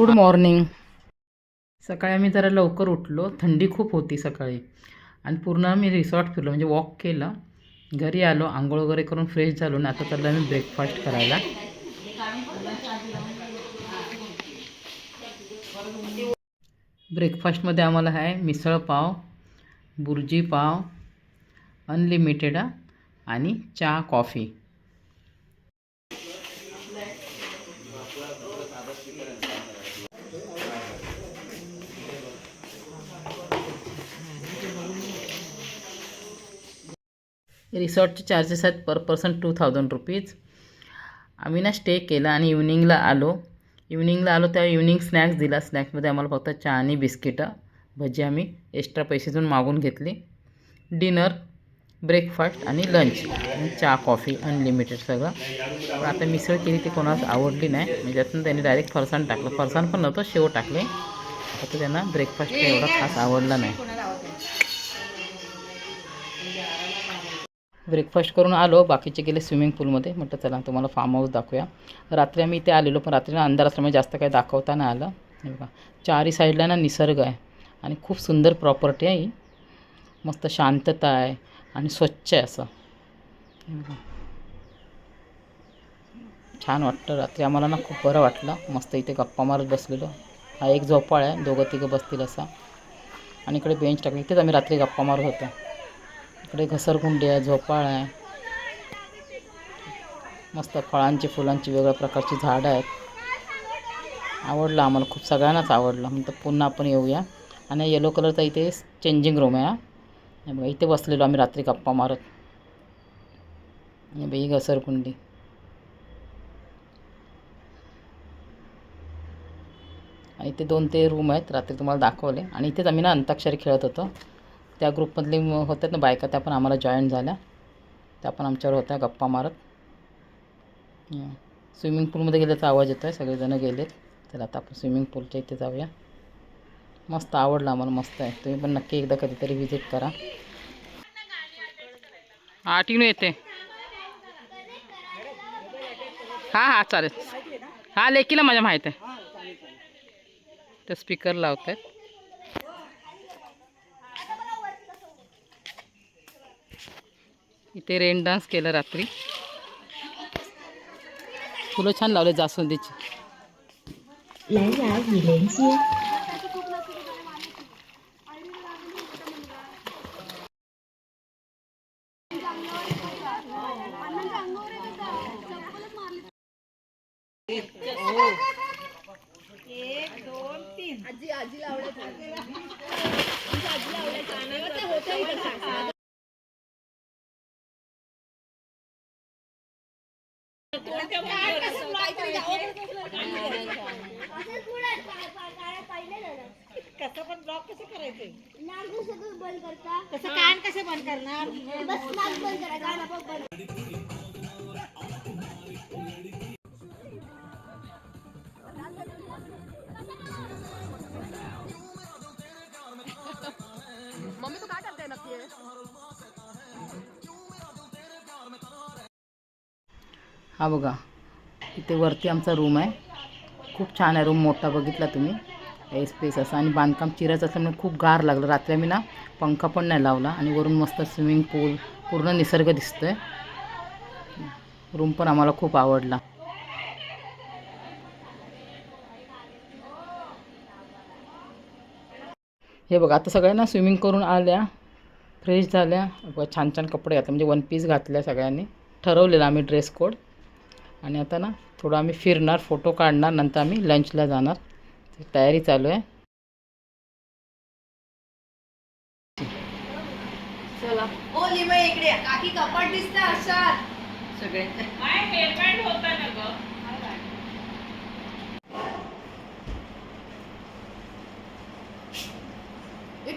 Good morning. सकाळी आम्ही जरा लवकर उठलो. थंडी खूप होती सकाळी. आणि पूर्ण आम्ही रिसॉर्ट फिरलो. म्हणजे वॉक केलं. घरी आलो. आंघोळ वगैरे करून फ्रेश झालो. आणि आता चाललो आम्ही ब्रेकफास्ट करायला. ब्रेकफास्टमध्ये आम्हाला आहे मिसळ पाव बुर्जी पाव अनलिमिटेड आणि चहा कॉफी रिसॉर्टचे चार्जेस आहेत per person two thousand rupees. आम्ही ना स्टे केला आणि इव्हनिंगला आलो. इव्हनिंगला आलो तेव्हा इव्हनिंग स्नॅक्स दिला. स्नॅक्समध्ये आम्हाला फक्त चहा आणि बिस्किटं भजी आम्ही एक्स्ट्रा पैसे देऊन मागून घेतली. डिनर ब्रेकफास्ट आणि लंच चहा कॉफी अनलिमिटेड सगळं. पण आता मिसळ केली ती कोणाला आवडली नाही. म्हणजे त्यातून त्यांनी डायरेक्ट फरसाण टाकलं. फरसाण पण नव्हतं शेव टाकले. आता त्यांना ब्रेकफास्ट एवढा खास आवडला नाही. ब्रेकफास्ट करून आलो बाकीचे गेले स्विमिंग पूलमध्ये. म्हटलं चला तुम्हाला फार्म हाऊस दाखवूया. रात्री आम्ही इथे आलेलो पण रात्रीला अंधार असल्यामुळे जास्त काही दाखवता नाही आलं. बघा चारही साईडला ना निसर्ग आहे आणि खूप सुंदर प्रॉपर्टी आहे ही. मस्त शांतता आहे आणि स्वच्छ आहे असं. छान वाटतं रात्री. आम्हाला ना खूप बरं वाटलं. मस्त इथे गप्पा मारत बसलेलो. हा एक झोपाळ आहे दोघं तिघं बसतील असा. आणि इकडे बेंच टाकले. इथेच आम्ही रात्री गप्पा मारत होतो. इकडे घसरगुंडी आहे झोपाळ आहे. मस्त फळांची फुलांची वेगळ्या प्रकारची झाडं आहेत. आवडलं आम्हाला खूप सगळ्यांनाच आवडलं. म्हणतं पुन्हा आपण येऊया. आणि येलो कलरचा इथे चेंजिंग रूम आहे बघा इथे बसलेलो आम्ही रात्री गप्पा मारत. बाई घसरकुंडी आणि इथे दोन ते रूम आहेत रात्री तुम्हाला दाखवले. आणि इथेच आम्ही ना अंताक्षरी खेळत होतो. त्या ग्रुपमधली म- होत्यात ना बायका त्या पण आम्हाला जॉईन झाल्या. त्या पण आमच्यावर होत्या गप्पा मारत. स्विमिंग पूलमध्ये गेल्याचा आवाज येतो आहे सगळेजणं गेलेत. तर आता आपण स्विमिंग पूलच्या इथे जाऊया. मस्त आवडला आम्हाला मस्त आहे. तुम्ही पण नक्की एकदा कधीतरी व्हिजिट करा. हा टिनू येते. हां हां चालेल. हां लेकीला माझ्या माहीत आहे. तर स्पीकर लावत आहेत इथे रेन डान्स केला रात्री. फुलं छान लावले जास्वंदीची. कसं पण ब्लॉक कसं करायचंय कसं कान कसं बंद करणार? बस नाक बंद करा कान बंद. हा बघा इथे वरती आमचा रूम आहे. खूप छान आहे रूम मोठा बघितला तुम्ही. ए स्पेस असा आणि बांधकाम चिरायचं असल्यामुळे खूप गार लागलं. रात्री आम्ही ना पंखा पण नाही लावला आणि वरून मस्त स्विमिंग पूल पूर्ण निसर्ग दिसतोय. रूम पण आम्हाला खूप आवडला. हे बघा आता सगळ्यांना स्विमिंग करून आल्या फ्रेश झाल्या. छान छान कपडे घातले. म्हणजे वन पीस घातल्या सगळ्यांनी. ठरवलेलं आम्ही ड्रेस कोड आणि आता ना थोडं आम्ही फिरणार फोटो काढणार नंतर आम्ही लंचला जाणार. ती तयारी चालू आहे. ओ लिमा इकडे या. काकी कपाट दिसत अशात सगळ्यांच्या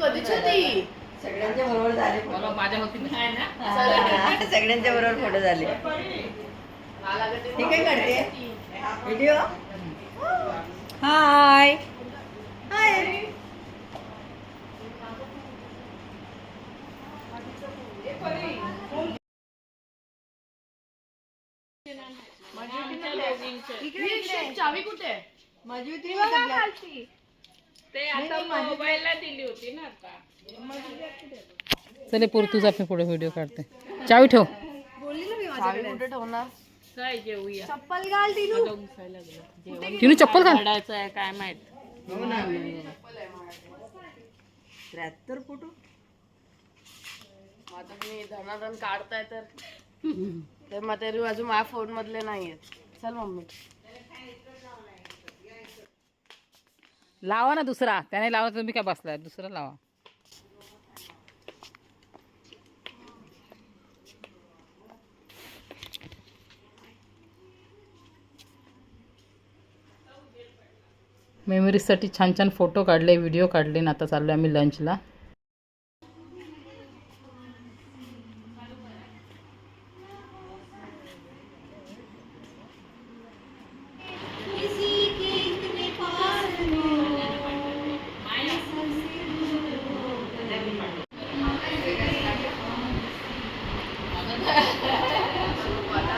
कधीच होती. सगळ्यांच्या बरोबर झाले माझ्या होती ना? सगळ्यांच्या बरोबर फोटो झाले. हे काय काढते व्हिडिओ हाय। हाय। चावी कुठे माझी होती ते आता मोबाईलला दिली होती ना आता. चले पूर तुझा मी पुढे व्हिडिओ काढते. चावी ठेव. कुठे ठेवणार? काय जेवूया? चप्पल घाल तिनू तिने चप्पल घाल. काढायचं आहे काय माहीत? त्र्याहत्तर फोटो आता मी धनाधन काढताय तर. तर मग तरी अजून माझ्या फोन मधले नाही आहेत चल मम्मी. लावा ना दुसरा. त्याने लावा तुम्ही काय बसलाय? दुसरा लावा. मेमरीजसाठी छान छान फोटो काढले व्हिडिओ काढले आणि आता चाललो आम्ही लंचला.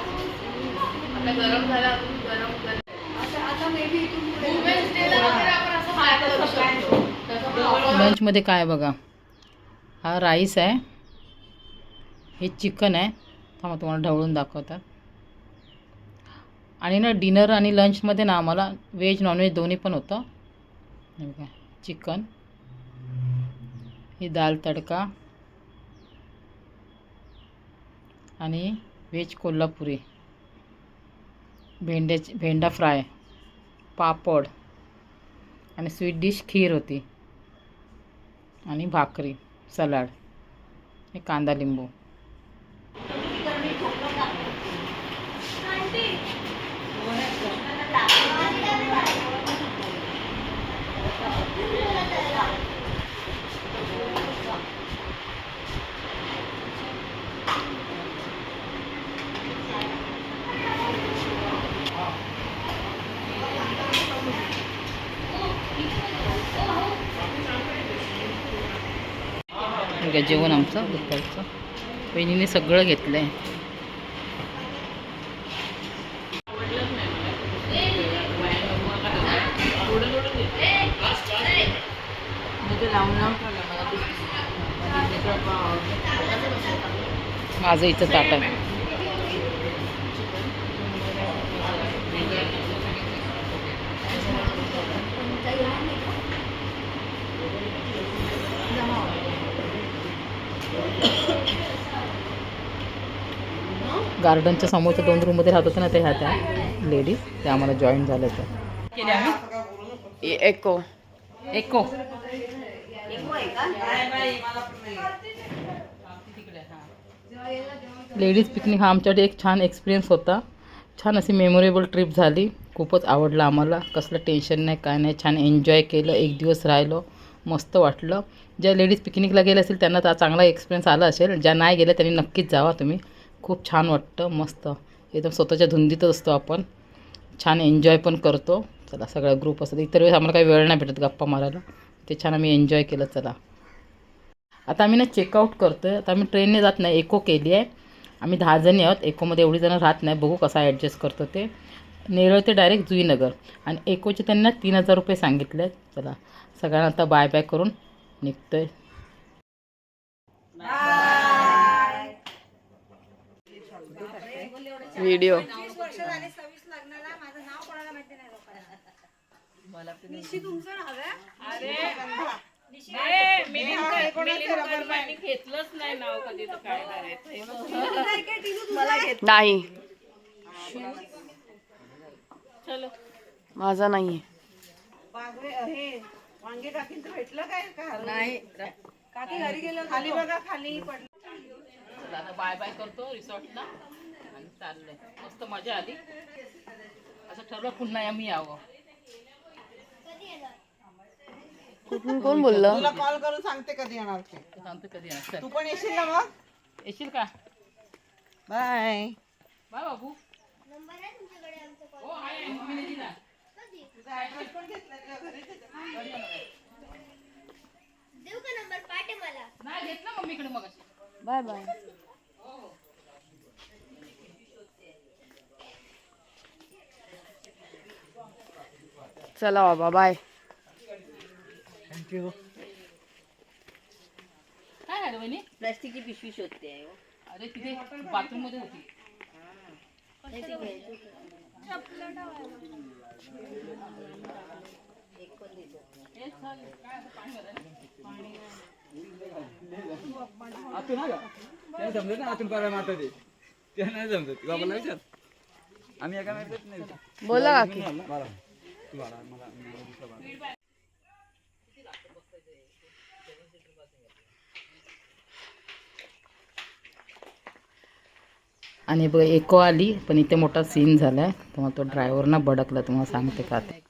आता गरम झाला गरम कर आता मे बी इथून वुमेन्स डेला वगैरे आपण असं बाहेर करू शकतो तसं पण आपण लंचमध्ये काय आहे बघा? हा राईस आहे. हे चिकन आहे. थांबा तुम्हाला ढवळून दाखवतात आणि ना डिनर आणि लंचमध्ये ना आम्हाला व्हेज नॉनव्हेज दोन्ही पण होतं. बघा चिकन. ही दाल तडका. आणि व्हेज कोल्हापुरी. भेंड्याची भेंडा फ्राय. पापड. आणि स्वीट डिश खीर होती. आणि भाकरी सलाड हे कांदा लिंबू हे बघा जेवण आमचं दुपारचं. बहिणीने सगळं घेतलं आहे माझं इथं ताट आहे. गार्डनच्या समोरच्या दोन रूममध्ये राहत होते ना ते ह्या त्या लेडीज त्या आम्हाला जॉईन झाल्या त्या केले आम्ही? एको एको लेडीज पिकनिक हा आमच्यासाठी एक छान एक्सपिरियन्स होता. छान अशी मेमोरेबल ट्रिप झाली. खूपच आवडलं आम्हाला. कसलं टेन्शन नाही काय नाही. छान एन्जॉय केलं. एक दिवस राहिलो. मस्त वाटलं. ज्या लेडीज पिकनिकला गेल्या असतील त्यांना तर चांगला एक्सपिरियन्स आला असेल. ज्या नाही गेल्या त्यांनी नक्कीच जावा तुम्ही. खूप छान वाटतं मस्त. एकदम स्वतःच्या धुंदीतच असतो आपण. छान एन्जॉय पण करतो. चला सगळा ग्रुप असतो इतर वेळेस आम्हाला काही वेळ नाही भेटत गप्पा मारायला. ते छान आम्ही एन्जॉय केलं चला. आता आम्ही ना चेकआउट करतो आहे आता आम्ही ट्रेनने जात नाही. एको केली आहे. आम्ही दहा जणी आहोत. एकोमध्ये एवढी जणं राहत नाही. बघू कसा ॲडजस्ट करतो ते. नेरळ ते डायरेक्ट जुईनगर. आणि एकोचे त्यांना तीन हजार रुपये सांगितले. आहेत चला सगळ्यांना आता बाय बाय करून निघतोय. व्हिडिओ घेतलंच नाही नाव कधी तर काय करायचं. नाही. चलो. माझा नाहीये. चला आता बाय बाय करतो रिसॉर्टला. चाललंय. मस्त मजा आली. असं ठरलं पुन्हा आम्ही यावं. कुठून कोण बोललं? तुला कॉल करून सांगते कधी येणार ते. तर सांगतो कधी येणार. चल. तू पण येशील ना मग? येशील का? बाय. बाय बाबू. नाही घेतला मम्मीकडे मग बाय बाय. चला बाबा बाय थँक्यू काय झालं वहिनी? प्लास्टिकची पिशवी शोधते आहे हो. अरे तिथे बाथरूममध्ये होती. आतून का त्या समजत ना आतून पारा माता ते ते नाही समजत. बाबाला विचार आम्ही एका नाही बोला काकी. मला आणि बघ एको आली पण इथे मोठा सीन झालाय. तेव्हा तो ड्रायव्हर ना भडकला तुम्हाला सांगते का ते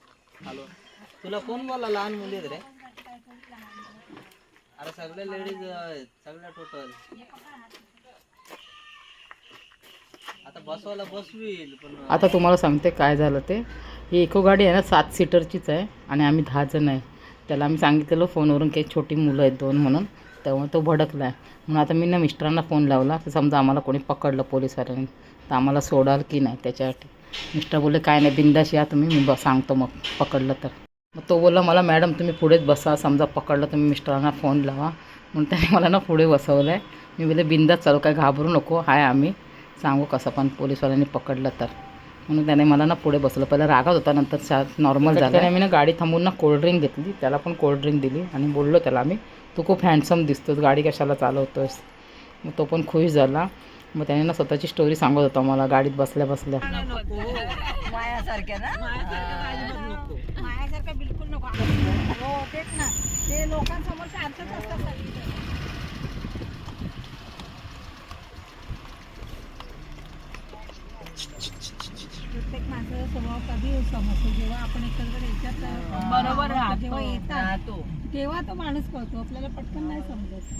तुला कोण बोला लहान मुली आहेत रे. अरे सगळे लेडीज सगळ्या टोटल आता बसवायला बसवील पण आता तुम्हाला सांगते काय झालं ते. ही इको गाडी आहे ना सात सीटरचीच आहे आणि आम्ही दहा जण आहे. त्याला आम्ही सांगितलेलं फोनवरून काही छोटी मुलं आहेत दोन म्हणून तेव्हा तो भडकला आहे म्हणून आता मी ना मिस्टरांना फोन लावला तर समजा आम्हाला कोणी पकडलं पोलिसवाल्यांनी तर आम्हाला सोडाल की नाही त्याच्यासाठी. मिस्टर बोलले काय नाही बिंदाशी या तुम्ही मी ब सांगतो मग पकडलं तर. मग तो बोलला मला मॅडम तुम्ही पुढेच बसा समजा पकडलं तुम्ही मिस्टरांना फोन लावा. म्हणून त्याने मला ना पुढे बसवलं आहे मी बोलले बिंदाच चालू काय घाबरू नको हाय आम्ही सांगू कसं पण पोलिसवाल्यांनी पकडलं तर. म्हणून त्याने मला ना पुढे बसलं पहिला रागात होता नंतर शा नॉर्मल झालं. त्याने मी ना गाडी थांबून ना कोल्ड्रिंक घेतली. त्याला पण कोल्ड्रिंक दिली आणि बोललो त्याला आम्ही तू खूप हँडसम दिसतोस गाडी कशाला चालवतोस मग तो पण खुश झाला. मग त्याने ना स्वतःची स्टोरी सांगत होता मला गाडीत बसल्या बसल्या. मायासारख्या ना? मायासारखं बिलकुल नको हो तेच ना ते लोकांसमोर शांतच असतात सगळी प्रत्येक माणसाचा स्वभाव कधी समजतो जेव्हा आपण एकत्र याच्यात बरोबर जेव्हा येतात तेव्हा तो माणूस कळतो. आपल्याला पटकन नाही समजत.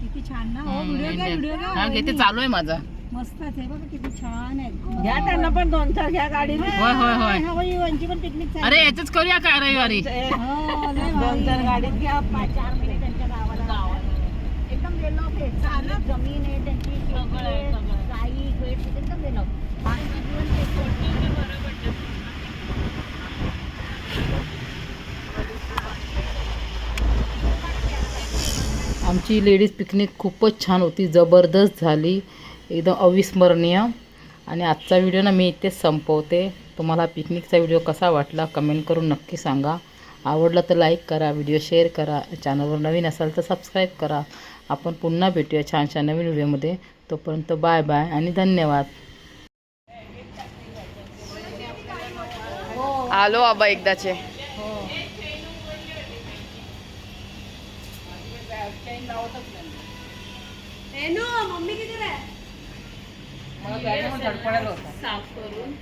किती छान ना हो व्हिडिओ घ्या व्हिडिओ हा घ्या घेते चालू आहे माझा. मस्तच आहे बघा किती छान आहे. घ्या त्यांना पण दोन चार घ्या गाडी होय होय होय. हो, यांची पण पिकनिक अरे याच करूया काय रविवारी? दोन चार गाडीत घ्या पाच चार महिने त्यांच्या गावाला. एकदम चांगलं जमीन आहे त्यांची शेती आहे, आमची लेडीज पिकनिक खूपच छान होती जबरदस्त झाली एकदम अविस्मरणीय. आणि आजचा व्हिडिओ ना मी इथेच संपवते. तुम्हाला पिकनिकचा व्हिडिओ कसा वाटला कमेंट करून नक्की सांगा. आवडला तर लाईक करा व्हिडिओ शेअर करा. चॅनलवर नवीन असाल तर सबस्क्राईब करा. आपण पुन्हा भेटूया छान छान नवीन व्हिडिओमध्ये. तोपर्यंत बाय बाय आणि धन्यवाद. आलो आबा एकदाचे. साफ करून.